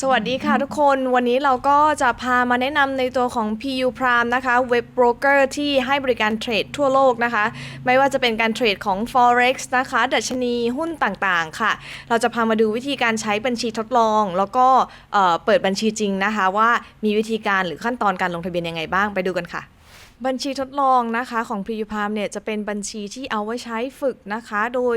สวัสดีค่ะทุกคนวันนี้เราก็จะพามาแนะนำในตัวของ PU Prime นะคะเว็บโบรกเกอร์ที่ให้บริการเทรดทั่วโลกนะคะ ไม่ว่าจะเป็นการเทรดของ Forex นะคะ ดัชนีหุ้นต่างๆ ค่ะ เราจะพามาดูวิธีการใช้บัญชีทดลอง แล้วก็เอ่อเปิดบัญชีจริงนะคะ ว่ามีวิธีการหรือขั้นตอนการลงทะเบียนยังไงบ้างไปดูกันค่ะ บัญชีทดลองนะคะของ p r e u p a m เนี่ยจะเป็นบัญชีที่เอาไว้ใช้ฝึกนะคะ โดย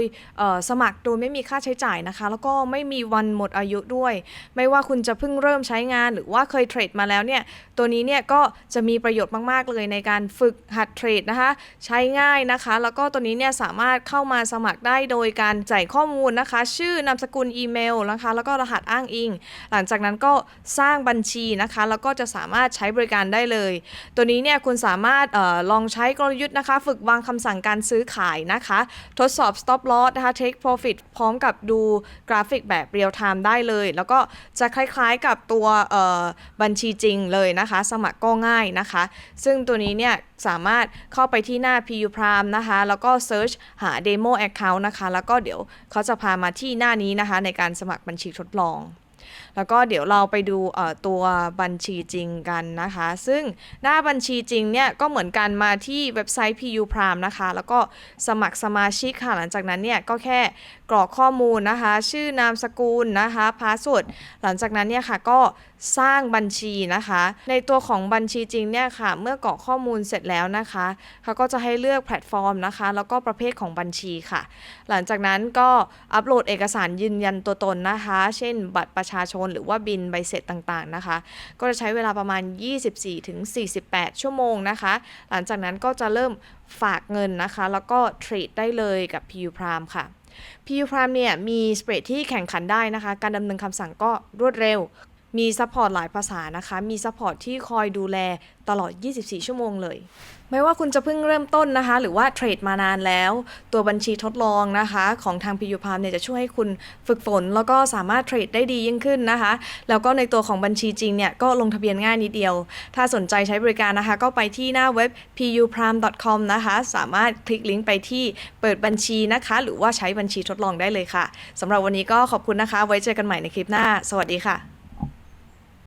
สมัครโดยไม่มีค่าใช้จ่ายนะคะ แล้วก็ไม่มีวันหมดอายุด้วย ไม่ว่าคุณจะเพิ่งเริ่มใช้งานหรือว่าเคยเทรดมาแล้วเนี่ยตัวนี้เนี่ยก็จะมีประโยชน์มาก ๆ เลยในการฝึกหัดเทรดนะคะ ใช้ง่ายนะคะ แล้วก็ตัวนี้เนี่ยสามารถเข้ามาสมัครได้โดยการใส่ข้อมูลนะคะ ชื่อนามสกุลอีเมลนะคะ แล้วก็รหัสอ้างอิง หลังจากนั้นก็สร้างบัญชีนะคะ แล้วก็จะสามารถใช้บริการได้เลย ตัวนี้เนี่ยคุณสามารถเออลองใช้กลยุทธ์นะคะ ฝึกวางคำสั่งการซื้อขายนะคะ ทดสอบ stop loss นะคะ take profit พร้อมกับดูกราฟิกแบบเรียลไทม์ได้เลย แล้วก็จะคล้ายๆกับตัวบัญชีจริงเลยนะคะ สมัครก็ง่ายนะคะ ซึ่งตัวนี้เนี่ยสามารถเข้าไปที่หน้า PU Prime นะคะ แล้วก็ search หา demo account นะคะ แล้วก็เดี๋ยวเขาจะพามาที่หน้านี้นะคะ ในการสมัครบัญชีทดลอง แล้วก็เดี๋ยวเราไปดูเอ่อตัวบัญชีจริงกันนะคะ ซึ่งหน้าบัญชีจริงเนี่ยก็เหมือนกันมาที่เว็บไซต์ PU Prime นะคะ แล้วก็สมัครสมาชิกค่ะ หลังจากนั้นเนี่ยก็แค่กรอกข้อมูลนะคะ ชื่อนามสกุลนะคะพาสเวิร์ดหลังจากนั้นเนี่ยค่ะก็สร้างบัญชีนะคะ ในตัวของบัญชีจริงเนี่ยค่ะ เมื่อกรอกข้อมูลเสร็จแล้วนะคะเขาก็จะให้เลือกแพลตฟอร์มนะคะ แล้วก็ประเภทของบัญชีค่ะ หลังจากนั้นก็อัปโหลดเอกสารยืนยันตัวตนนะคะ เช่นบัตรประชาชน หรือว่าบินใบเสร็จต่างๆนะคะ ก็จะใช้เวลาประมาณ 24-48 ชั่วโมงนะคะ หลังจากนั้นก็จะเริ่มฝากเงินนะคะ แล้วก็เทรดได้เลยกับ PU Prime ค่ะ PU Prime เนี่ยมีสเปรดที่แข่งขันได้นะคะ การดำเนินคำสั่งก็รวดเร็ว มีซัพพอร์ตหลายภาษานะคะ มีซัพพอร์ตที่คอยดูแลตลอด 24 ชั่วโมงเลย ไม่ว่าคุณจะเพิ่งเริ่มต้นนะคะ หรือว่าเทรดมานานแล้ว ตัวบัญชีทดลองนะคะ ของทาง PU Palm เนี่ยจะช่วยให้คุณฝึกฝน แล้วก็สามารถเทรดได้ดียิ่งขึ้นนะคะ แล้วก็ในตัวของบัญชีจริงเนี่ยก็ลงทะเบียนง่ายนิดเดียว ถ้าสนใจใช้บริการนะคะ ก็ไปที่หน้าเว็บ puprime.com นะคะ สามารถคลิกลิงก์ไปที่เปิดบัญชีนะคะ หรือว่าใช้บัญชีทดลองได้เลยค่ะสำหรับวันนี้ก็ขอบคุณนะคะ ไว้เจอกันใหม่ในคลิปหน้า สวัสดีค่ะ